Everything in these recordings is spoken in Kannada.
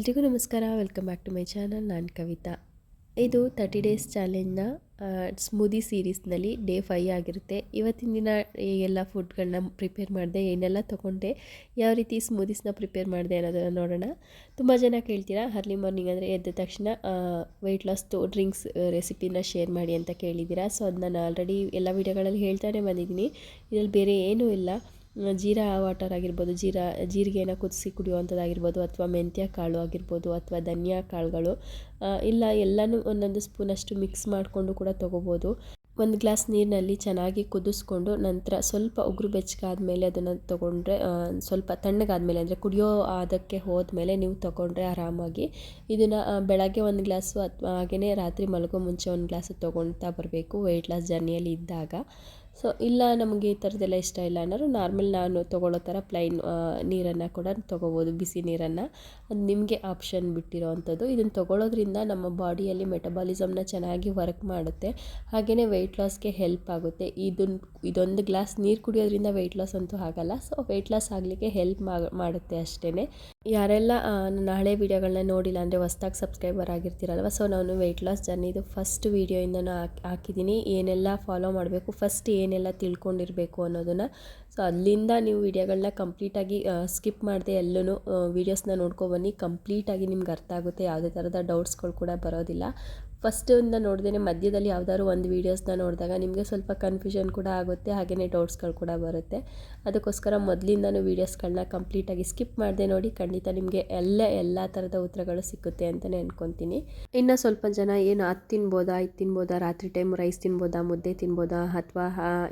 ಎಲ್ರಿಗೂ ನಮಸ್ಕಾರ. Welcome back to my channel ನಾನು ಕವಿತಾ. ಇದು ತರ್ಟಿ ಡೇಸ್ ಚಾಲೆಂಜ್ನ ಸ್ಮೂದಿ ಸೀರೀಸ್ನಲ್ಲಿ ಡೇ ಫೈ ಆಗಿರುತ್ತೆ. ಇವತ್ತಿನ ದಿನ ಎಲ್ಲ ಫುಡ್ಗಳನ್ನ ಪ್ರಿಪೇರ್ ಮಾಡಿದೆ, ಏನೆಲ್ಲ ತೊಗೊಂಡೆ, ಯಾವ ರೀತಿ ಸ್ಮೂದೀಸ್ನ ಪ್ರಿಪೇರ್ ಮಾಡಿದೆ ಅನ್ನೋದನ್ನು ನೋಡೋಣ. ತುಂಬ ಜನ ಕೇಳ್ತೀರಾ ಅರ್ಲಿ ಮಾರ್ನಿಂಗ್ ಅಂದರೆ ಎದ್ದ ತಕ್ಷಣ ವೆಯ್ಟ್ ಲಾಸ್ದು ಡ್ರಿಂಕ್ಸ್ ರೆಸಿಪಿನ ಶೇರ್ ಮಾಡಿ ಅಂತ ಕೇಳಿದ್ದೀರಾ. ಸೊ ಅದು ನಾನು ಆಲ್ರೆಡಿ ಎಲ್ಲ ವೀಡಿಯೋಗಳಲ್ಲಿ ಹೇಳ್ತಾನೆ ಬಂದಿದ್ದೀನಿ. ಇದರಲ್ಲಿ ಬೇರೆ ಏನೂ ಇಲ್ಲ. ಜೀರಾ ವಾಟರ್ ಆಗಿರ್ಬೋದು, ಜೀರಾ, ಜೀರಿಗೆನ ಕುದಿಸಿ ಕುಡಿಯುವಂಥದ್ದಾಗಿರ್ಬೋದು, ಅಥವಾ ಮೆಂತ್ಯ ಕಾಳು ಆಗಿರ್ಬೋದು, ಅಥವಾ ಧನಿಯಾ ಕಾಳುಗಳು ಇಲ್ಲ ಎಲ್ಲನೂ ಒಂದೊಂದು ಸ್ಪೂನಷ್ಟು ಮಿಕ್ಸ್ ಮಾಡಿಕೊಂಡು ಕೂಡ ತೊಗೋಬೋದು. ಒಂದು ಗ್ಲಾಸ್ ನೀರಿನಲ್ಲಿ ಚೆನ್ನಾಗಿ ಕುದಿಸ್ಕೊಂಡು ನಂತರ ಸ್ವಲ್ಪ ಉಗುರು ಬೆಚ್ಚಗಾದ್ಮೇಲೆ ಅದನ್ನು ತೊಗೊಂಡ್ರೆ ಸ್ವಲ್ಪ ತಣ್ಣಗಾದ್ಮೇಲೆ, ಅಂದರೆ ಕುಡಿಯೋ ಅದಕ್ಕೆ ಹೋದ್ಮೇಲೆ ನೀವು ತೊಗೊಂಡ್ರೆ ಆರಾಮಾಗಿ ಇದನ್ನು ಬೆಳಗ್ಗೆ ಒಂದು ಗ್ಲಾಸು ಅಥವಾ ಹಾಗೆಯೇ ರಾತ್ರಿ ಮಲಗೋ ಮುಂಚೆ ಒಂದು ಗ್ಲಾಸು ತೊಗೊಳ್ತಾ ಬರಬೇಕು ವೆಯ್ಟ್ ಲಾಸ್ ಜರ್ನಿಯಲ್ಲಿ ಇದ್ದಾಗ. ಸೊ ಇಲ್ಲ ನಮಗೆ ಈ ಥರದ್ದೆಲ್ಲ ಇಷ್ಟ ಇಲ್ಲ ಅನ್ನೋರು ನಾರ್ಮಲ್ ನಾನು ತೊಗೊಳ್ಳೋ ಥರ ಪ್ಲೈನ್ ನೀರನ್ನು ಕೂಡ ತೊಗೋಬೋದು, ಬಿಸಿ ನೀರನ್ನು. ಅದು ನಿಮಗೆ ಆಪ್ಷನ್ ಬಿಟ್ಟಿರೋ ಅಂಥದ್ದು ಇದನ್ನು ತೊಗೊಳ್ಳೋದ್ರಿಂದ ನಮ್ಮ ಬಾಡಿಯಲ್ಲಿ ಮೆಟಬಾಲಿಸಮ್ನ ಚೆನ್ನಾಗಿ ವರ್ಕ್ ಮಾಡುತ್ತೆ. ಹಾಗೆಯೇ ವೆಯ್ಟ್ ಲಾಸ್ಗೆ ಹೆಲ್ಪ್ ಆಗುತ್ತೆ. ಇದನ್ನು ಇದೊಂದು ಗ್ಲಾಸ್ ನೀರು ಕುಡಿಯೋದ್ರಿಂದ ವೆಯ್ಟ್ ಲಾಸ್ ಅಂತೂ ಆಗಲ್ಲ. ಸೊ ವೆಯ್ಟ್ ಲಾಸ್ ಆಗಲಿಕ್ಕೆ ಹೆಲ್ಪ್ ಮಾಡುತ್ತೆ ಅಷ್ಟೇ ಯಾರೆಲ್ಲ ನನ್ನ ಹಳೆ ವೀಡಿಯೋಗಳನ್ನ ನೋಡಿಲ್ಲ ಅಂದರೆ ಹೊಸ್ದಾಗಿ ಸಬ್ಸ್ಕ್ರೈಬರ್ ಆಗಿರ್ತೀರಲ್ವ? ಸೊ ನಾನು ವೆಯ್ಟ್ ಲಾಸ್ ಜರ್ನಿದು ಫಸ್ಟ್ ವೀಡಿಯೋಯಿಂದನೂ ಹಾಕಿ, ಹಾಕಿದ್ದೀನಿ. ಏನೆಲ್ಲ ಫಾಲೋ ಮಾಡಬೇಕು? ಫಸ್ಟ್ ಏನೆಲ್ಲ ತಿಳ್ಕೊಂಡಿರಬೇಕು ಅನ್ನೋದನ್ನು. ಸೊ ಅಲ್ಲಿಂದ ನೀವು ವಿಡಿಯೋಗಳನ್ನ ಕಂಪ್ಲೀಟಾಗಿ ಸ್ಕಿಪ್ ಮಾಡದೆ ಎಲ್ಲೂ ವೀಡಿಯೋಸ್ನ ನೋಡ್ಕೊಬನ್ನಿ ಕಂಪ್ಲೀಟಾಗಿ ನಿಮ್ಗೆ ಅರ್ಥ ಆಗುತ್ತೆ. ಯಾವುದೇ ಥರದ ಡೌಟ್ಸ್ಗಳು ಕೂಡ ಬರೋದಿಲ್ಲ. ಫಸ್ಟಿಂದ ನೋಡ್ದೇ ಮಧ್ಯದಲ್ಲಿ ಯಾವ್ದಾದ್ರು ಒಂದು ವೀಡಿಯೋಸ್ನ ನೋಡಿದಾಗ ನಿಮಗೆ ಸ್ವಲ್ಪ ಕನ್ಫ್ಯೂಷನ್ ಕೂಡ ಆಗುತ್ತೆ ಹಾಗೆಯೇ ಡೌಟ್ಸ್ಗಳು ಕೂಡ ಬರುತ್ತೆ. ಅದಕ್ಕೋಸ್ಕರ ಮೊದಲಿಂದನೂ ವೀಡಿಯೋಸ್ಗಳನ್ನ ಕಂಪ್ಲೀಟಾಗಿ ಸ್ಕಿಪ್ ಮಾಡದೆ ನೋಡಿ, ಖಂಡಿತ ನಿಮಗೆ ಎಲ್ಲ ಎಲ್ಲ ಥರದ ಉತ್ತರಗಳು ಸಿಕ್ಕುತ್ತೆ ಅಂತಲೇ ಅನ್ಕೊತೀನಿ. ಇನ್ನು ಸ್ವಲ್ಪ ಜನ ಏನು ಅದು ತಿನ್ಬೋದಾ, ಇದು ತಿನ್ಬೋದಾ, ರಾತ್ರಿ ಟೈಮ್ ರೈಸ್ ತಿನ್ಬೋದಾ, ಮುದ್ದೆ ತಿನ್ಬೋದಾ, ಅಥವಾ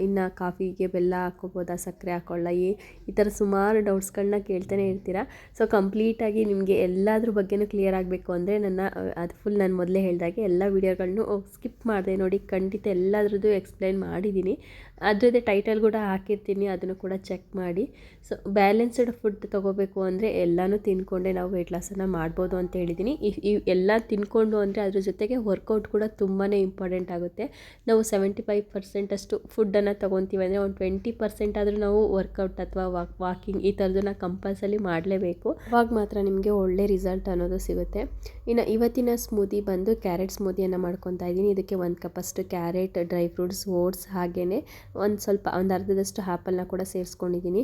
ಇನ್ನು ಕಾಫಿಗೆ ಬೆಲ್ಲ ಹಾಕೋಬೋದಾ ಸಕ್ಕರೆ ಹಾಕೊಳ್ಳ, ಈ ಈ ಥರ ಸುಮಾರು ಡೌಟ್ಸ್ಗಳನ್ನ ಕೇಳ್ತಾನೆ ಇರ್ತೀರಾ? ಸೊ ಕಂಪ್ಲೀಟಾಗಿ ನಿಮಗೆ ಎಲ್ಲದ್ರ ಬಗ್ಗೆನೂ ಕ್ಲಿಯರ್ ಆಗಬೇಕು ಅಂದರೆ ನನ್ನ ಅದು ಫುಲ್ ನಾನು ಮೊದಲೇ ಹೇಳಿದಾಗೆ ಎಲ್ಲ ವೀಡಿಯೋಗಳನ್ನು ಸ್ಕಿಪ್ ಮಾಡಿದೆ ನೋಡಿ ಖಂಡಿತ ಎಲ್ಲದರದ್ದು ಎಕ್ಸ್ಪ್ಲೈನ್ ಮಾಡಿದ್ದೀನಿ. ಅದ್ರದ್ದೇ ಟೈಟಲ್ ಕೂಡ ಹಾಕಿರ್ತೀನಿ, ಅದನ್ನು ಕೂಡ ಚೆಕ್ ಮಾಡಿ. ಸೊ ಬ್ಯಾಲೆನ್ಸ್ಡ್ ಫುಡ್ ತೊಗೋಬೇಕು ಅಂದರೆ ಎಲ್ಲನೂ ತಿನ್ಕೊಂಡೆ ನಾವು ವೆಯ್ಟ್ ಲಾಸನ್ನು ಮಾಡ್ಬೋದು ಅಂತ ಹೇಳಿದ್ದೀನಿ. ಈ- ಎಲ್ಲ ತಿನ್ಕೊಂಡು ಅಂದರೆ ಅದ್ರ ಜೊತೆಗೆ ವರ್ಕೌಟ್ ಕೂಡ ತುಂಬಾ ಇಂಪಾರ್ಟೆಂಟ್ ಆಗುತ್ತೆ. ನಾವು ಸೆವೆಂಟಿ ಫೈವ್ ಪರ್ಸೆಂಟ್ ಅಷ್ಟು ಫುಡ್ಡನ್ನು ತೊಗೊತೀವಿ ಅಂದರೆ ಒಂದು ಟ್ವೆಂಟಿ ಪರ್ಸೆಂಟ್ ಆದರೂ ನಾವು ವರ್ಕೌಟ್ ಅಥವಾ ವಾಕ್ ವಾಕಿಂಗ್ ಈ ಥರದನ್ನ ಕಂಪಲ್ಸರಿ ಮಾಡಲೇಬೇಕು. ಅವಾಗ ಮಾತ್ರ ನಿಮಗೆ ಒಳ್ಳೆ ರಿಸಲ್ಟ್ ಅನ್ನೋದು ಸಿಗುತ್ತೆ. ಇನ್ನು ಇವತ್ತಿನ ಸ್ಮೂದಿ ಬಂದು ಕ್ಯಾರೆಟ್ ಸ್ಮೂದಿಯನ್ನು ಮಾಡ್ಕೊತಾ ಇದ್ದೀನಿ. ಇದಕ್ಕೆ ಒಂದು ಕಪ್ಪಷ್ಟು ಕ್ಯಾರೆಟ್ ಡ್ರೈ ಫ್ರೂಟ್ಸ್ ಓಟ್ಸ್ ಹಾಗೆಯೇ ಒಂದು ಸ್ವಲ್ಪ ಒಂದು ಅರ್ಧದಷ್ಟು ಆ್ಯಪಲ್ನ ಕೂಡ ಸೇರಿಸ್ಕೊಂಡಿದ್ದೀನಿ.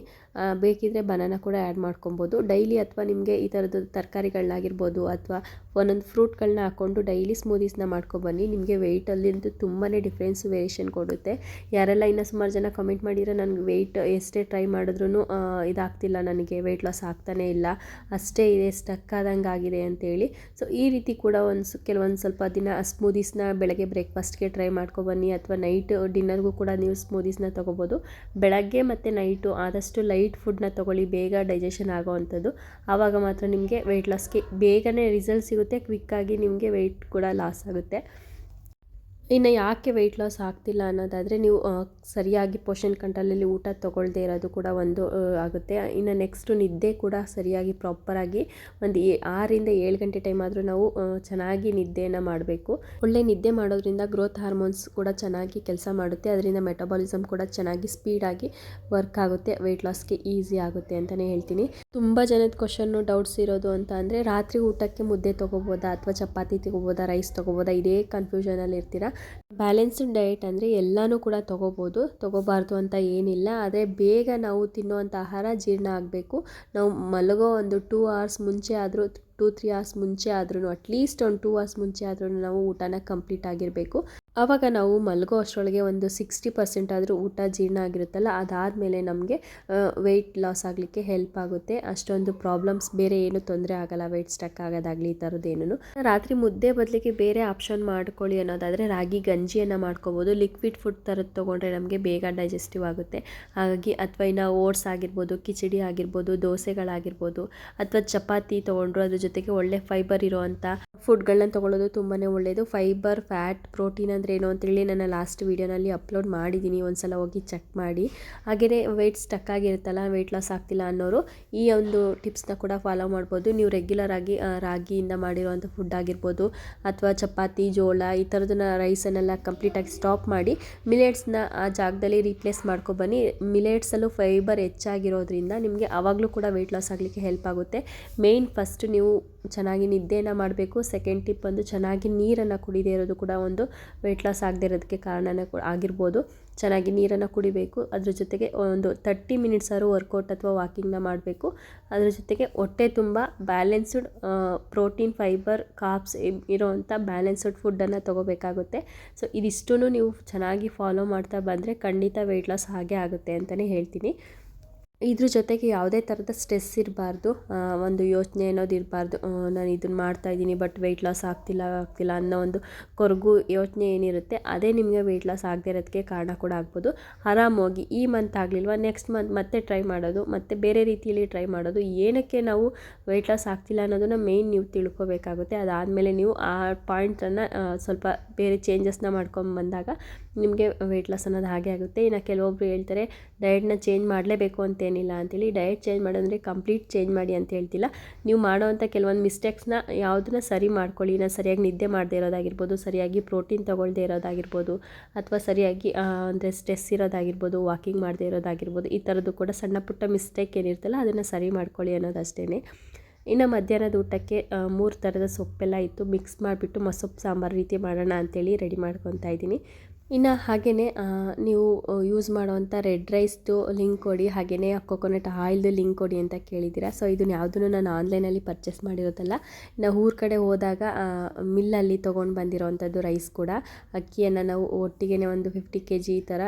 ಬೇಕಿದ್ದರೆ ಬನಾನ ಕೂಡ ಆ್ಯಡ್ ಮಾಡ್ಕೊಬೋದು. ಡೈಲಿ ಅಥವಾ ನಿಮಗೆ ಈ ಥರದ್ದು ತರಕಾರಿಗಳನ್ನಾಗಿರ್ಬೋದು ಅಥವಾ ಒಂದೊಂದು ಫ್ರೂಟ್ಗಳನ್ನ ಹಾಕ್ಕೊಂಡು ಡೈಲಿ ಸ್ಮೂದೀಸ್ನ ಮಾಡ್ಕೊಬನ್ನಿ. ನಿಮಗೆ ವೆಯ್ಟಲ್ಲಿಂತೂ ತುಂಬಾ ಡಿಫ್ರೆನ್ಸ್ ವೇರಿಯೇಷನ್ ಕೊಡುತ್ತೆ. ಯಾರೆಲ್ಲ ಇನ್ನೂ ಸುಮಾರು ಜನ ಕಮೆಂಟ್ ಮಾಡಿದ್ರೆ ನನಗೆ ವೆಯ್ಟ್ ಎಷ್ಟೇ ಟ್ರೈ ಮಾಡಿದ್ರೂ ಇದಾಗ್ತಿಲ್ಲ ನನಗೆ. ವೆಯ್ಟ್ ಲಾಸ್ ಆಗ್ತಾನೇ ಇಲ್ಲ. ಅಷ್ಟೇ ಇದೆ ಸ್ಟಕ್ ಆದಂಗೆ ಆಗಿದೆ ಅಂತೇಳಿ. ಸೊ ಈ ರೀತಿ ಕೂಡ ಒಂದು ಕೆಲವೊಂದು ಸ್ವಲ್ಪ ದಿನ ಸ್ಮೂದೀಸ್ನ ಬೆಳಗ್ಗೆ ಬ್ರೇಕ್ಫಾಸ್ಟ್ಗೆ ಟ್ರೈ ಮಾಡ್ಕೊಬನ್ನಿ. ಅಥವಾ ನೈಟ್ ಡಿನ್ನರ್ಗೂ ಕೂಡ ನೀವು ಸ್ಮೂದೀಸ್ನ ತೊಗೋಬೋದು. ಬೆಳಗ್ಗೆ ಮತ್ತು ನೈಟು ಆದಷ್ಟು ಲೈಟ್ ಫುಡ್ನ ತೊಗೊಳ್ಳಿ. ಬೇಗ ಡೈಜೆಷನ್ ಆಗೋವಂಥದ್ದು ಆವಾಗ ಮಾತ್ರ ನಿಮಗೆ ವೆಯ್ಟ್ ಲಾಸ್ಗೆ ಬೇಗನೆ ರಿಸಲ್ಟ್ ಸಿಗುತ್ತೆ. ಕ್ವಿಕ್ಕಾಗಿ ನಿಮಗೆ ವೆಯ್ಟ್ ಕೂಡ ಲಾಸ್ ಆಗುತ್ತೆ. ಇನ್ನು ಯಾಕೆ ವೆಯ್ಟ್ ಲಾಸ್ ಆಗ್ತಿಲ್ಲ ಅನ್ನೋದಾದರೆ ನೀವು ಸರಿಯಾಗಿ ಪೋಷನ್ ಕಂಟ್ರೋಲಲ್ಲಿ ಊಟ ತೊಗೊಳ್ದೇ ಇರೋದು ಕೂಡ ಒಂದು ಆಗುತ್ತೆ. ಇನ್ನು ನೆಕ್ಸ್ಟು ನಿದ್ದೆ ಕೂಡ ಸರಿಯಾಗಿ ಪ್ರಾಪರಾಗಿ ಒಂದು ಆರಿಂದ ಏಳು ಗಂಟೆ ಟೈಮ್ ಆದರೂ ನಾವು ಚೆನ್ನಾಗಿ ನಿದ್ದೆಯನ್ನು ಮಾಡಬೇಕು. ಒಳ್ಳೆ ನಿದ್ದೆ ಮಾಡೋದ್ರಿಂದ ಗ್ರೋತ್ ಹಾರ್ಮೋನ್ಸ್ ಕೂಡ ಚೆನ್ನಾಗಿ ಕೆಲಸ ಮಾಡುತ್ತೆ. ಅದರಿಂದ ಮೆಟಬಾಲಿಸಮ್ ಕೂಡ ಚೆನ್ನಾಗಿ ಸ್ಪೀಡಾಗಿ ವರ್ಕ್ ಆಗುತ್ತೆ. ವೆಯ್ಟ್ ಲಾಸ್ಗೆ ಈಸಿ ಆಗುತ್ತೆ ಅಂತಲೇ ಹೇಳ್ತೀನಿ. ತುಂಬ ಜನದ ಕ್ವಶನ್ನು ಡೌಟ್ಸ್ ಇರೋದು ಅಂತ ಅಂದರೆ ರಾತ್ರಿ ಊಟಕ್ಕೆ ಮುದ್ದೆ ತೊಗೋಬೋದಾ ಅಥವಾ ಚಪಾತಿ ತೊಗೋಬೋದಾ ರೈಸ್ ತೊಗೋಬೋದಾ? ಇದೇ ಕನ್ಫ್ಯೂಷನಲ್ಲಿ ಇರ್ತೀರಾ? ಬ್ಯಾಲೆನ್ಸ್ಡ್ ಡಯಟ್ ಅಂದರೆ ಎಲ್ಲನೂ ಕೂಡ ತೊಗೋಬೋದು. ತೊಗೋಬಾರ್ದು ಅಂತ ಏನಿಲ್ಲ. ಆದರೆ ಬೇಗ ನಾವು ತಿನ್ನುವಂಥ ಆಹಾರ ಜೀರ್ಣ ಆಗಬೇಕು. ನಾವು ಮಲಗೋ ಒಂದು ಟೂ ಅವರ್ಸ್ ಮುಂಚೆ ಆದರೂ ಟೂ ತ್ರೀ ಅವರ್ಸ್ ಮುಂಚೆ ಆದ್ರೂ ಅಟ್ಲೀಸ್ಟ್ ಒಂದು ಟೂ ಅವರ್ಸ್ ಮುಂಚೆ ಆದ್ರೂ ನಾವು ಊಟನ ಕಂಪ್ಲೀಟ್ ಆಗಿರಬೇಕು. ಆವಾಗ ನಾವು ಮಲಗೋ ಅಷ್ಟರೊಳಗೆ ಒಂದು ಸಿಕ್ಸ್ಟಿ ಪರ್ಸೆಂಟ್ ಆದರೂ ಊಟ ಜೀರ್ಣ ಆಗಿರುತ್ತಲ್ಲ, ಅದಾದಮೇಲೆ ನಮಗೆ ವೆಯ್ಟ್ ಲಾಸ್ ಆಗಲಿಕ್ಕೆ ಹೆಲ್ಪ್ ಆಗುತ್ತೆ. ಅಷ್ಟೊಂದು ಪ್ರಾಬ್ಲಮ್ಸ್ ಬೇರೆ ಏನು ತೊಂದರೆ ಆಗಲ್ಲ ವೆಯ್ಟ್ ಸ್ಟಕ್ ಆಗೋದಾಗಲಿ ಈ ಥರದ್ದೇನು ರಾತ್ರಿ ಮುದ್ದೆ ಬದಲಿಗೆ ಬೇರೆ ಆಪ್ಷನ್ ಮಾಡ್ಕೊಳ್ಳಿ ಅನ್ನೋದಾದರೆ ರಾಗಿ ಗಂಜಿಯನ್ನು ಮಾಡ್ಕೋಬೋದು. ಲಿಕ್ವಿಡ್ ಫುಡ್ ಥರದ್ದು ತೊಗೊಂಡ್ರೆ ನಮಗೆ ಬೇಗ ಡೈಜೆಸ್ಟಿವ್ ಆಗುತ್ತೆ. ಹಾಗಾಗಿ ಅಥವಾ ಇನ್ನು ಓಟ್ಸ್ ಆಗಿರ್ಬೋದು, ಕಿಚಡಿ ಆಗಿರ್ಬೋದು, ದೋಸೆಗಳಾಗಿರ್ಬೋದು, ಅಥವಾ ಚಪಾತಿ ತೊಗೊಂಡ್ರು ಅದ್ರ ಜೊತೆಗೆ ಒಳ್ಳೆ ಫೈಬರ್ ಇರೋವಂಥ ಫುಡ್ಗಳನ್ನ ತೊಗೊಳ್ಳೋದು ತುಂಬಾ ಒಳ್ಳೆಯದು ಫೈಬರ್ ಫ್ಯಾಟ್ ಪ್ರೋಟೀನ್ ಏನು ಅಂತೇಳಿ ನನ್ನ ಲಾಸ್ಟ್ ವೀಡಿಯೋನಲ್ಲಿ ಅಪ್ಲೋಡ್ ಮಾಡಿದ್ದೀನಿ. ಒಂದ್ಸಲ ಹೋಗಿ ಚೆಕ್ ಮಾಡಿ. ಹಾಗೆಯೇ ವೆಯ್ಟ್ ಸ್ಟಕ್ ಆಗಿರುತ್ತಲ್ಲ ವೆಯ್ಟ್ ಲಾಸ್ ಆಗ್ತಿಲ್ಲ ಅನ್ನೋರು ಈ ಒಂದು ಟಿಪ್ಸ್ನ ಕೂಡ ಫಾಲೋ ಮಾಡ್ಬೋದು. ನೀವು ರೆಗ್ಯುಲರ್ ಆಗಿ ರಾಗಿಯಿಂದ ಮಾಡಿರುವಂಥ ಫುಡ್ ಆಗಿರ್ಬೋದು, ಅಥವಾ ಚಪಾತಿ, ಜೋಳ, ಈ ಥರದನ್ನ ರೈಸನ್ನೆಲ್ಲ ಕಂಪ್ಲೀಟಾಗಿ ಸ್ಟಾಪ್ ಮಾಡಿ ಮಿಲೆಟ್ಸ್ನ ಆ ಜಾಗದಲ್ಲಿ ರೀಪ್ಲೇಸ್ ಮಾಡ್ಕೊಬನ್ನಿ. ಮಿಲೆಟ್ಸಲ್ಲೂ ಫೈಬರ್ ಹೆಚ್ಚಾಗಿರೋದ್ರಿಂದ ನಿಮಗೆ ಆವಾಗಲೂ ಕೂಡ ವೆಯ್ಟ್ ಲಾಸ್ ಆಗಲಿಕ್ಕೆ ಹೆಲ್ಪ್ ಆಗುತ್ತೆ. ಮೇಯ್ನ್ ಫಸ್ಟ್ ನೀವು ಚೆನ್ನಾಗಿ ನಿದ್ದೆನ ಮಾಡಬೇಕು. ಸೆಕೆಂಡ್ ಟಿಪ್ ಬಂದು ಚೆನ್ನಾಗಿ ನೀರನ್ನು ಕುಡಿದೇ ಇರೋದು ಕೂಡ ಒಂದು ವೆಯ್ಟ್ ಲಾಸ್ ಆಗದೇ ಇರೋದಕ್ಕೆ ಕಾರಣನೇ ಆಗಿರ್ಬೋದು. ಚೆನ್ನಾಗಿ ನೀರನ್ನು ಕುಡಿಬೇಕು. ಅದ್ರ ಜೊತೆಗೆ ಒಂದು ತರ್ಟಿ ಮಿನಿಟ್ಸ್ ಆದರೂ ವರ್ಕೌಟ್ ಅಥವಾ ವಾಕಿಂಗ್ನ ಮಾಡಬೇಕು. ಅದ್ರ ಜೊತೆಗೆ ಹೊಟ್ಟೆ ತುಂಬ ಬ್ಯಾಲೆನ್ಸ್ಡ್ ಪ್ರೋಟೀನ್ ಫೈಬರ್ ಕಾಪ್ಸ್ ಇರೋವಂಥ ಬ್ಯಾಲೆನ್ಸ್ಡ್ ಫುಡ್ಡನ್ನು ತೊಗೋಬೇಕಾಗುತ್ತೆ. ಸೊ ಇದಿಷ್ಟೂ ನೀವು ಚೆನ್ನಾಗಿ ಫಾಲೋ ಮಾಡ್ತಾ ಬಂದರೆ ಖಂಡಿತ ವೆಯ್ಟ್ ಲಾಸ್ ಹಾಗೆ ಆಗುತ್ತೆ ಅಂತಲೇ ಹೇಳ್ತೀನಿ. ಇದ್ರ ಜೊತೆಗೆ ಯಾವುದೇ ಥರದ ಸ್ಟ್ರೆಸ್ ಇರಬಾರ್ದು. ಒಂದು ಯೋಚನೆ ಅನ್ನೋದು ಇರಬಾರ್ದು. ನಾನು ಇದನ್ನು ಮಾಡ್ತಾಯಿದ್ದೀನಿ ಬಟ್ ವೆಯ್ಟ್ ಲಾಸ್ ಆಗ್ತಿಲ್ಲ ಆಗ್ತಿಲ್ಲ ಅನ್ನೋ ಒಂದು ಕೊರಗು ಯೋಚನೆ ಏನಿರುತ್ತೆ, ಅದೇ ನಿಮಗೆ ವೆಯ್ಟ್ ಲಾಸ್ ಆಗದೇ ಇರೋದಕ್ಕೆ ಕಾರಣ ಕೂಡ ಆಗ್ಬೋದು. ಆರಾಮಾಗಿ ಈ ಮಂತ್ ಆಗಲಿಲ್ವ ನೆಕ್ಸ್ಟ್ ಮಂತ್ ಮತ್ತೆ ಟ್ರೈ ಮಾಡೋದು, ಮತ್ತು ಬೇರೆ ರೀತಿಯಲ್ಲಿ ಟ್ರೈ ಮಾಡೋದು, ಏನಕ್ಕೆ ನಾವು ವೆಯ್ಟ್ ಲಾಸ್ ಆಗ್ತಿಲ್ಲ ಅನ್ನೋದನ್ನು ಮೇಯ್ನ್ ನೀವು ತಿಳ್ಕೊಬೇಕಾಗುತ್ತೆ. ಅದಾದಮೇಲೆ ನೀವು ಆ ಪಾಯಿಂಟನ್ನು ಸ್ವಲ್ಪ ಬೇರೆ ಚೇಂಜಸ್ನ ಮಾಡ್ಕೊಂಡು ಬಂದಾಗ ನಿಮಗೆ ವೆಯ್ಟ್ ಲಾಸ್ ಅನ್ನೋದು ಹಾಗೆ ಆಗುತ್ತೆ. ಇನ್ನು ಕೆಲವೊಬ್ರು ಹೇಳ್ತಾರೆ ಡಯಟ್ನ ಚೇಂಜ್ ಮಾಡಲೇಬೇಕು ಅಂತೇನಿಲ್ಲ ಅಂತೇಳಿ. ಡಯಟ್ ಚೇಂಜ್ ಮಾಡೋದಂದರೆ ಕಂಪ್ಲೀಟ್ ಚೇಂಜ್ ಮಾಡಿ ಅಂತ ಹೇಳ್ತಿಲ್ಲ. ನೀವು ಮಾಡೋವಂಥ ಕೆಲವೊಂದು ಮಿಸ್ಟೇಕ್ಸ್ನ ಯಾವುದನ್ನ ಸರಿ ಮಾಡ್ಕೊಳ್ಳಿ. ನಾ ಸರಿಯಾಗಿ ನಿದ್ದೆ ಮಾಡದೇ ಇರೋದಾಗಿರ್ಬೋದು, ಸರಿಯಾಗಿ ಪ್ರೋಟೀನ್ ತೊಗೊಳ್ದೇ ಇರೋದಾಗಿರ್ಬೋದು, ಅಥವಾ ಸರಿಯಾಗಿ ಅಂದರೆ ಸ್ಟ್ರೆಸ್ ಇರೋದಾಗಿರ್ಬೋದು ವಾಕಿಂಗ್ ಮಾಡದೇ ಇರೋದಾಗಿರ್ಬೋದು, ಈ ಥರದ್ದು ಕೂಡ ಸಣ್ಣ ಪುಟ್ಟ ಮಿಸ್ಟೇಕ್ ಏನಿರ್ತಲ್ಲ, ಅದನ್ನು ಸರಿ ಮಾಡ್ಕೊಳ್ಳಿ ಅನ್ನೋದಷ್ಟೇ ಇನ್ನು ಮಧ್ಯಾಹ್ನದ ಊಟಕ್ಕೆ ಮೂರು ಥರದ ಸೊಪ್ಪೆಲ್ಲ ಇತ್ತು. ಮಿಕ್ಸ್ ಮಾಡಿಬಿಟ್ಟು ಮಸೊಪ್ಪು ಸಾಂಬಾರು ರೀತಿ ಮಾಡೋಣ ಅಂತೇಳಿ ರೆಡಿ ಮಾಡ್ಕೊತಾ ಇದ್ದೀನಿ. ಇನ್ನು ಹಾಗೆಯೇ ನೀವು ಯೂಸ್ ಮಾಡೋವಂಥ ರೆಡ್ ರೈಸ್ದು ಲಿಂಕ್ ಕೊಡಿ ಹಾಗೆಯೇ ಕೊಕೊನಟ್ ಆಯಿಲ್ದು ಲಿಂಕ್ ಕೊಡಿ ಅಂತ ಕೇಳಿದ್ದೀರಾ. ಸೊ ಇದನ್ನ ಯಾವುದನ್ನು ನಾನು ಆನ್ಲೈನಲ್ಲಿ ಪರ್ಚೇಸ್ ಮಾಡಿರೋದಲ್ಲ. ನಾವು ಊರ ಕಡೆ ಹೋದಾಗ ಮಿಲ್ಲಲ್ಲಿ ತೊಗೊಂಡು ಬಂದಿರೋವಂಥದ್ದು ರೈಸ್ ಕೂಡ. ಅಕ್ಕಿಯನ್ನು ನಾವು ಒಟ್ಟಿಗೆ ಒಂದು ಫಿಫ್ಟಿ ಕೆ ಜಿ ಥರ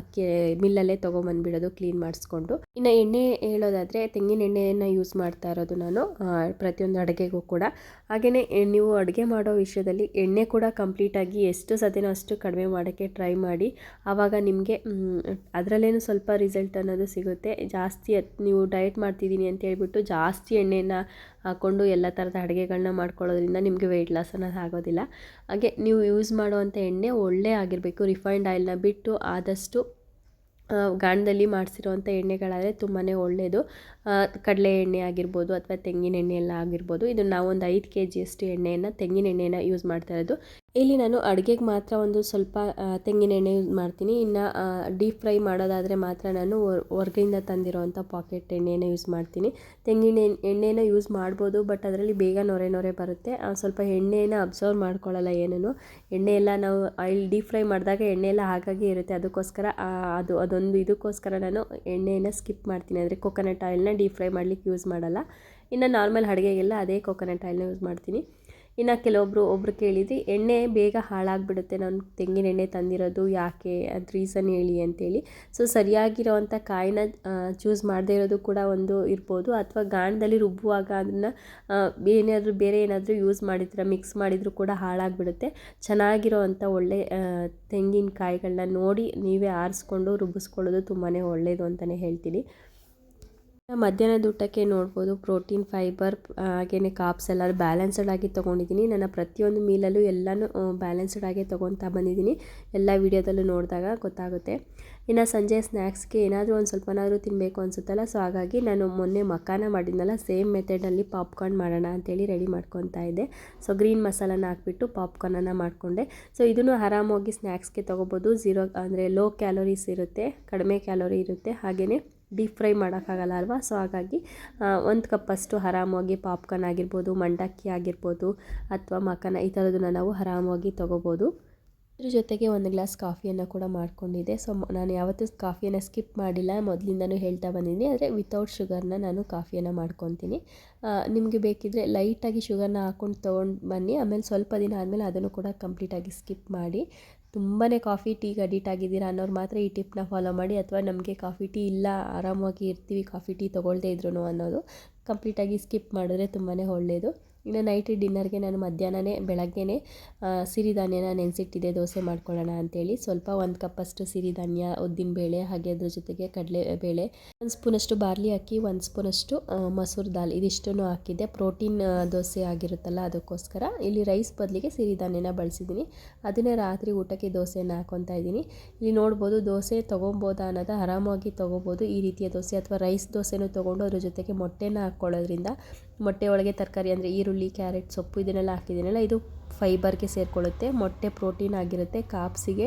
ಅಕ್ಕಿ ಮಿಲ್ಲಲ್ಲೇ ತೊಗೊಂಬಂದ್ಬಿಡೋದು ಕ್ಲೀನ್ ಮಾಡಿಸ್ಕೊಂಡು. ಇನ್ನು ಎಣ್ಣೆ ಹೇಳೋದಾದರೆ, ತೆಂಗಿನ ಎಣ್ಣೆಯನ್ನು ಯೂಸ್ ಮಾಡ್ತಾ ಇರೋದು ನಾನು ಪ್ರತಿಯೊಂದು ಅಡುಗೆಗೂ ಕೂಡ. ಹಾಗೆಯೇ ನೀವು ಅಡುಗೆ ಮಾಡೋ ವಿಷಯದಲ್ಲಿ ಎಣ್ಣೆ ಕೂಡ ಕಂಪ್ಲೀಟಾಗಿ ಎಷ್ಟು ಸತಿನೋ ಅಷ್ಟು ಕಡಿಮೆ ಮಾಡೋಕ್ಕೆ ಟ್ರೈ ಮಾಡಿ. ಆವಾಗ ನಿಮಗೆ ಅದರಲ್ಲೇನು ಸ್ವಲ್ಪ ರಿಸಲ್ಟ್ ಅನ್ನೋದು ಸಿಗುತ್ತೆ. ಜಾಸ್ತಿ ನೀವು ಡಯಟ್ ಮಾಡ್ತಿದ್ದೀನಿ ಅಂತ ಹೇಳ್ಬಿಟ್ಟು ಜಾಸ್ತಿ ಎಣ್ಣೆನ ಹಾಕ್ಕೊಂಡು ಎಲ್ಲ ಥರದ ಅಡುಗೆಗಳನ್ನ ಮಾಡ್ಕೊಳ್ಳೋದ್ರಿಂದ ನಿಮಗೆ ವೆಯ್ಟ್ ಲಾಸ್ ಅನ್ನೋದು ಆಗೋದಿಲ್ಲ. ಹಾಗೆ ನೀವು ಯೂಸ್ ಮಾಡುವಂಥ ಎಣ್ಣೆ ಒಳ್ಳೆ ಆಗಿರಬೇಕು. ರಿಫೈನ್ಡ್ ಆಯಿಲ್ನ ಬಿಟ್ಟು ಆದಷ್ಟು ಗಾಣದಲ್ಲಿ ಮಾಡಿಸಿರೋವಂಥ ಎಣ್ಣೆಗಳಾದರೆ ತುಂಬಾ ಒಳ್ಳೆಯದು ಕಡಲೆ ಎಣ್ಣೆ ಆಗಿರ್ಬೋದು ಅಥವಾ ತೆಂಗಿನ ಎಣ್ಣೆ ಎಲ್ಲ ಆಗಿರ್ಬೋದು. ಇದು ಒಂದು ಐದು ಕೆ ಜಿಯಷ್ಟು ಎಣ್ಣೆಯನ್ನು ತೆಂಗಿನ ಎಣ್ಣೆನ ಯೂಸ್ ಮಾಡ್ತಾ ಇರೋದು. ಇಲ್ಲಿ ನಾನು ಅಡುಗೆಗೆ ಮಾತ್ರ ಒಂದು ಸ್ವಲ್ಪ ತೆಂಗಿನ ಎಣ್ಣೆ ಯೂಸ್ ಮಾಡ್ತೀನಿ. ಇನ್ನು ಡೀಪ್ ಫ್ರೈ ಮಾಡೋದಾದರೆ ಮಾತ್ರ ನಾನು ಹೊರ್ಗಿಂದ ತಂದಿರೋವಂಥ ಪಾಕೆಟ್ ಎಣ್ಣೆನ ಯೂಸ್ ಮಾಡ್ತೀನಿ. ತೆಂಗಿನ ಎಣ್ಣೆನ ಯೂಸ್ ಮಾಡ್ಬೋದು ಬಟ್ ಅದರಲ್ಲಿ ಬೇಗ ನೊರೆ ನೊರೆ ಬರುತ್ತೆ. ಸ್ವಲ್ಪ ಎಣ್ಣೆನ ಅಬ್ಸರ್ವ್ ಮಾಡ್ಕೊಳ್ಳಲ್ಲ ಏನೇನು ಎಣ್ಣೆ ಎಲ್ಲ ನಾವು ಆಯಿಲ್ ಡೀಪ್ ಫ್ರೈ ಮಾಡಿದಾಗ ಎಣ್ಣೆ ಎಲ್ಲ ಹಾಗಾಗಿ ಇರುತ್ತೆ. ಅದಕ್ಕೋಸ್ಕರ ಅದು, ಅದೊಂದು ಇದಕ್ಕೋಸ್ಕರ ನಾನು ಎಣ್ಣೆನ ಸ್ಕಿಪ್ ಮಾಡ್ತೀನಿ. ಅಂದರೆ ಕೊಕೊನಟ್ ಆಯಿಲ್ನ ಡೀಪ್ ಫ್ರೈ ಮಾಡ್ಲಿಕ್ಕೆ ಯೂಸ್ ಮಾಡಲ್ಲ. ಇನ್ನು ನಾರ್ಮಲ್ ಅಡುಗೆಗೆಲ್ಲ ಅದೇ ಕೊಕೊನಟ್ ಆಯಿಲ್ನ ಯೂಸ್ ಮಾಡ್ತೀನಿ. ಇನ್ನು ಕೆಲವೊಬ್ಬರು ಒಬ್ಬರು ಕೇಳಿದ್ರಿ ಎಣ್ಣೆ ಬೇಗ ಹಾಳಾಗಿಬಿಡುತ್ತೆ, ನಾನು ತೆಂಗಿನ ಎಣ್ಣೆ ತಂದಿರೋದು ಯಾಕೆ? ಅದು ರೀಸನ್ ಹೇಳಿ ಅಂತೇಳಿ. ಸೊ ಸರಿಯಾಗಿರೋವಂಥ ಕಾಯಿನ ಚೂಸ್ ಮಾಡದೇ ಇರೋದು ಕೂಡ ಒಂದು ಇರ್ಬೋದು, ಅಥವಾ ಗಾಣದಲ್ಲಿ ರುಬ್ಬುವಾಗ ಅದನ್ನು ಏನಾದರೂ ಬೇರೆ ಏನಾದರೂ ಯೂಸ್ ಮಾಡಿದ್ರೆ ಮಿಕ್ಸ್ ಮಾಡಿದರೂ ಕೂಡ ಹಾಳಾಗಿಬಿಡುತ್ತೆ. ಚೆನ್ನಾಗಿರೋವಂಥ ಒಳ್ಳೆ ತೆಂಗಿನಕಾಯಿಗಳನ್ನ ನೋಡಿ ನೀವೇ ಆರಿಸ್ಕೊಂಡು ರುಬ್ಬಿಸ್ಕೊಳ್ಳೋದು ತುಂಬಾ ಒಳ್ಳೆಯದು ಅಂತಲೇ ಹೇಳ್ತೀನಿ. ಮಧ್ಯಾಹ್ನದ ಊಟಕ್ಕೆ ನೋಡ್ಬೋದು, ಪ್ರೋಟೀನ್, ಫೈಬರ್ ಹಾಗೆಯೇ ಕಾಪ್ಸ್ ಎಲ್ಲ ಬ್ಯಾಲೆನ್ಸ್ಡ್ ಆಗಿ ತೊಗೊಂಡಿದ್ದೀನಿ. ನನ್ನ ಪ್ರತಿಯೊಂದು ಮೀಲಲ್ಲೂ ಎಲ್ಲನೂ ಬ್ಯಾಲೆನ್ಸ್ಡ್ ಆಗಿ ತೊಗೊತಾ ಬಂದಿದ್ದೀನಿ. ಎಲ್ಲ ವೀಡಿಯೋದಲ್ಲೂ ನೋಡಿದಾಗ ಗೊತ್ತಾಗುತ್ತೆ. ಇನ್ನು ಸಂಜೆ ಸ್ನ್ಯಾಕ್ಸ್ಗೆ ಏನಾದರೂ ಒಂದು ಸ್ವಲ್ಪನಾದರೂ ತಿನ್ನಬೇಕು ಅನಿಸುತ್ತಲ್ಲ, ಸೊ ಹಾಗಾಗಿ ನಾನು ಮೊನ್ನೆ ಮಖಾನ ಮಾಡಿದ್ನಲ್ಲ, ಸೇಮ್ ಮೆಥಡಲ್ಲಿ ಪಾಪ್ಕಾರ್ನ್ ಮಾಡೋಣ ಅಂತೇಳಿ ರೆಡಿ ಮಾಡ್ಕೊತಾ ಇದ್ದೆ. ಸೊ ಗ್ರೀನ್ ಮಸಾಲನ ಹಾಕ್ಬಿಟ್ಟು ಪಾಪ್ಕಾರ್ನನ್ನು ಮಾಡಿಕೊಂಡೆ. ಸೊ ಇದನ್ನು ಆರಾಮಾಗಿ ಸ್ನ್ಯಾಕ್ಸ್ಗೆ ತೊಗೋಬೋದು. ಝೀರೋ, ಅಂದರೆ ಲೋ ಕ್ಯಾಲೋರೀಸ್ ಇರುತ್ತೆ, ಕಡಿಮೆ ಕ್ಯಾಲೋರಿ ಇರುತ್ತೆ ಹಾಗೆಯೇ ಡೀಪ್ ಫ್ರೈ ಮಾಡೋಕ್ಕಾಗಲ್ಲ ಅಲ್ವಾ? ಸೊ ಹಾಗಾಗಿ ಒಂದು ಕಪ್ಪಷ್ಟು ಆರಾಮಾಗಿ ಪಾಪ್ಕಾರ್ನ್ ಆಗಿರ್ಬೋದು, ಮಂಡಕ್ಕಿ ಆಗಿರ್ಬೋದು, ಅಥವಾ ಮಕನ ಈ ಥರದನ್ನ ನಾವು ಆರಾಮಾಗಿ ತೊಗೋಬೋದು. ಇದ್ರ ಜೊತೆಗೆ ಒಂದು ಗ್ಲಾಸ್ ಕಾಫಿಯನ್ನು ಕೂಡ ಮಾಡ್ಕೊಂಡಿದ್ದೆ. ಸೊ ನಾನು ಯಾವತ್ತೂ ಕಾಫಿಯನ್ನು ಸ್ಕಿಪ್ ಮಾಡಿಲ್ಲ. ಮೊದಲಿಂದನೂ ಹೇಳ್ತಾ ಬಂದಿದ್ದೀನಿ. ಆದರೆ ವಿತೌಟ್ ಶುಗರ್ನ ನಾನು ಕಾಫಿಯನ್ನು ಮಾಡ್ಕೊತೀನಿ. ನಿಮಗೆ ಬೇಕಿದ್ದರೆ ಲೈಟಾಗಿ ಶುಗರ್ನ ಹಾಕ್ಕೊಂಡು ತೊಗೊಂಡು ಬನ್ನಿ. ಆಮೇಲೆ ಸ್ವಲ್ಪ ದಿನ ಆದಮೇಲೆ ಅದನ್ನು ಕೂಡ ಕಂಪ್ಲೀಟಾಗಿ ಸ್ಕಿಪ್ ಮಾಡಿ. ತುಂಬಾ ಕಾಫಿ ಟೀಗೆ ಅಡಿಟ್ ಆಗಿದ್ದೀರಾ ಅನ್ನೋರು ಮಾತ್ರ ಈ ಟಿಪ್ನ ಫಾಲೋ ಮಾಡಿ ಅಥವಾ ನಮಗೆ ಕಾಫಿ ಟೀ ಇಲ್ಲ ಆರಾಮಾಗಿ ಇರ್ತೀವಿ, ಕಾಫಿ ಟೀ ತೊಗೊಳ್ದೇ ಇದ್ರೂ ಅನ್ನೋದು ಕಂಪ್ಲೀಟಾಗಿ ಸ್ಕಿಪ್ ಮಾಡಿದ್ರೆ ತುಂಬಾ ಒಳ್ಳೆಯದು ಇನ್ನು ನೈಟ್ ಡಿನ್ನರ್ಗೆ ನಾನು ಮಧ್ಯಾಹ್ನನೇ, ಬೆಳಗ್ಗೆನೇ ಸಿರಿಧಾನ್ಯನ ನೆನೆಸಿಟ್ಟಿದೆ ದೋಸೆ ಮಾಡ್ಕೊಳ್ಳೋಣ ಅಂತೇಳಿ. ಸ್ವಲ್ಪ ಒಂದು ಕಪ್ಪಷ್ಟು ಸಿರಿಧಾನ್ಯ, ಉದ್ದಿನ ಬೇಳೆ, ಹಾಗೆ ಅದ್ರ ಜೊತೆಗೆ ಕಡಲೆ ಬೇಳೆ, ಒಂದು ಸ್ಪೂನಷ್ಟು ಬಾರ್ಲಿ ಅಕ್ಕಿ, ಒಂದು ಸ್ಪೂನಷ್ಟು ಮಸೂರ್ ದಾಲ್ ಇದಿಷ್ಟನ್ನು ಹಾಕಿದ್ದೆ. ಪ್ರೋಟೀನ್ ದೋಸೆ ಆಗಿರುತ್ತಲ್ಲ ಅದಕ್ಕೋಸ್ಕರ. ಇಲ್ಲಿ ರೈಸ್ ಬದಲಿಗೆ ಸಿರಿಧಾನ್ಯನ ಬಳಸಿದ್ದೀನಿ. ಅದನ್ನೇ ರಾತ್ರಿ ಊಟಕ್ಕೆ ದೋಸೆನ ಹಾಕೊತಾ ಇದ್ದೀನಿ. ಇಲ್ಲಿ ನೋಡ್ಬೋದು ದೋಸೆ ತೊಗೊಬೋದಾ ಅನ್ನೋದು ಆರಾಮಾಗಿ ತೊಗೋಬೋದು ಈ ರೀತಿಯ ದೋಸೆ, ಅಥವಾ ರೈಸ್ ದೋಸೆನೂ ತೊಗೊಂಡು ಅದ್ರ ಜೊತೆಗೆ ಮೊಟ್ಟೆನ ಹಾಕ್ಕೊಳ್ಳೋದ್ರಿಂದ ಮೊಟ್ಟೆ ಒಳಗೆ ತರಕಾರಿ ಅಂದರೆ ಈರುಳ್ಳಿ ಕ್ಯಾರೆಟ್ ಸೊಪ್ಪು ಇದನ್ನೆಲ್ಲ ಹಾಕಿದ್ದೀನಲ್ಲ ಇದು ಫೈಬರ್ಗೆ ಸೇರಿಕೊಳ್ಳುತ್ತೆ, ಮೊಟ್ಟೆ ಪ್ರೋಟೀನ್ ಆಗಿರುತ್ತೆ, ಕಾಪ್ಸಿಗೆ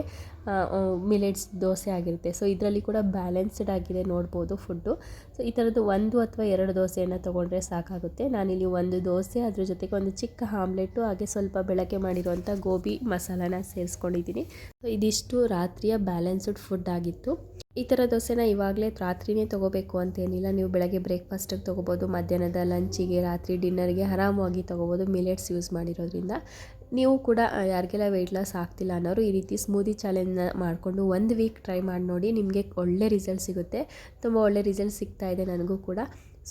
ಮಿಲೆಟ್ಸ್ ದೋಸೆ ಆಗಿರುತ್ತೆ. ಸೊ ಇದರಲ್ಲಿ ಕೂಡ ಬ್ಯಾಲೆನ್ಸ್ಡ್ ಆಗಿದೆ ನೋಡ್ಬೋದು ಫುಡ್ಡು. ಸೊ ಈ ಥರದ್ದು ಒಂದು ಅಥವಾ ಎರಡು ದೋಸೆಯನ್ನು ತೊಗೊಂಡ್ರೆ ಸಾಕಾಗುತ್ತೆ. ನಾನಿಲ್ಲಿ ಒಂದು ದೋಸೆ, ಅದ್ರ ಜೊತೆಗೆ ಒಂದು ಚಿಕ್ಕ ಆಮ್ಲೆಟ್ಟು ಹಾಗೆ ಸ್ವಲ್ಪ ಬೆಳಕೆ ಮಾಡಿರುವಂಥ ಗೋಬಿ ಮಸಾಲಾನ ಸೇರಿಸ್ಕೊಂಡಿದ್ದೀನಿ. ಸೊ ಇದಿಷ್ಟು ರಾತ್ರಿಯ ಬ್ಯಾಲೆನ್ಸ್ಡ್ ಫುಡ್ ಆಗಿತ್ತು. ಈ ಥರ ದೋಸೆನ ಇವಾಗಲೇ ರಾತ್ರಿನೇ ತೊಗೋಬೇಕು ಅಂತೇನಿಲ್ಲ ನೀವು ಬೆಳಗ್ಗೆ ಬ್ರೇಕ್ಫಾಸ್ಟಿಗೆ ತೊಗೋಬೋದು, ಮಧ್ಯಾಹ್ನದ ಲಂಚಿಗೆ, ರಾತ್ರಿ ಡಿನ್ನರ್ಗೆ ಆರಾಮವಾಗಿ ತೊಗೋಬೋದು, ಮಿಲೆಟ್ಸ್ ಯೂಸ್ ಮಾಡಿರೋದ್ರಿಂದ. ನೀವು ಕೂಡ ಯಾರಿಗೆಲ್ಲ ವೆಯ್ಟ್ ಲಾಸ್ ಆಗ್ತಿಲ್ಲ ಅನ್ನೋರು ಈ ರೀತಿ ಸ್ಮೂದಿ ಚಾಲೆಂಜ್ನ ಮಾಡಿಕೊಂಡು ಒಂದು ವೀಕ್ ಟ್ರೈ ಮಾಡಿ ನೋಡಿ ನಿಮಗೆ ಒಳ್ಳೆ ರಿಸಲ್ಟ್ ಸಿಗುತ್ತೆ. ತುಂಬ ಒಳ್ಳೆ ರಿಸಲ್ಟ್ ಸಿಗ್ತಾ ಇದೆ ನನಗೂ ಕೂಡ.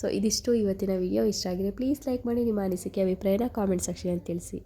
ಸೊ ಇದಿಷ್ಟು ಇವತ್ತಿನ ವಿಡಿಯೋ ಇಷ್ಟ ಆಗಿದೆ ಪ್ಲೀಸ್ ಲೈಕ್ ಮಾಡಿ. ನಿಮ್ಮ ಅನಿಸಿಕೆ, ಅಭಿಪ್ರಾಯನ ಕಾಮೆಂಟ್ ಸೆಕ್ಷನಲ್ಲಿ ತಿಳಿಸಿ.